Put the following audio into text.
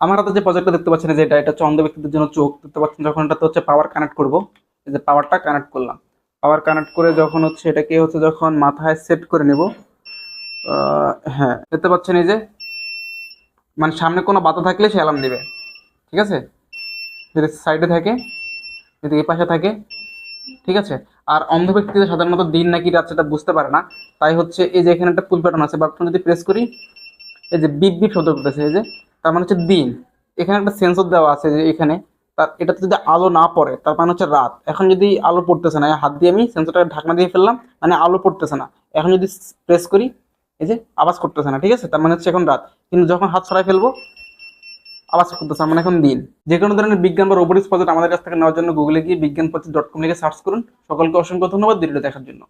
আমার হাতে যে প্রজেক্টটা দেখতে পাচ্ছেন যে এটা এটা অন্ধ ব্যক্তিদের জন্য চোখ, দেখতে পাচ্ছেন যখন এটাতে হচ্ছে পাওয়ার কানেক্ট করব, এই যে পাওয়ারটা কানেক্ট করলাম। পাওয়ার কানেক্ট করে যখন হচ্ছে এটাকে হচ্ছে যখন মাথায় সেট করে নেব হ্যাঁ দেখতে পাচ্ছেন এই যে মানে সামনে কোনো বাতা থাকলে সে অ্যালার্ম দেবে, ঠিক আছে? যদি সাইডে থাকে, যদি এই পাশে থাকে, ঠিক আছে? আর অন্ধ ব্যক্তিদের সাধারণত দিন নাকি রাত সেটা বুঝতে পারে না, তাই হচ্ছে এই যে এখানে একটা পুল বাটন আছে বাটন যদি প্রেস করি, এই যে বিপ বিপ শব্দ করতেছে, এই যে তার মানে হচ্ছে দিন। এখানে একটা সেন্সর দেওয়া আছে যে এখানে, তার এটাতে যদি আলো না পড়ে, তার মানে হচ্ছে রাত। এখন যদি আলো পড়তেছে না হাত দিয়ে আমি সেন্সরটাকে ঢাকনা দিয়ে ফেললাম মানে আলো পড়তেছে না। এখন যদি প্রেস করি, এই যে আওয়াজ করতেছে না, ঠিক আছে? তার মানে হচ্ছে এখন রাত। কিন্তু যখন হাত ছড়াই ফেলব, আওয়াজ করতেছে মানে এখন দিন। যে কোনো ধরনের বিজ্ঞান বা রোবোটিক্স প্রজেক্ট আমাদের কাছ থেকে নেওয়ার জন্য গুগলে গিয়ে বিজ্ঞান প্রজেক্ট ডট কম লিখে সার্চ করুন। সকলকে অসংখ্য ধন্যবাদ ভিডিওটা দেখার জন্য।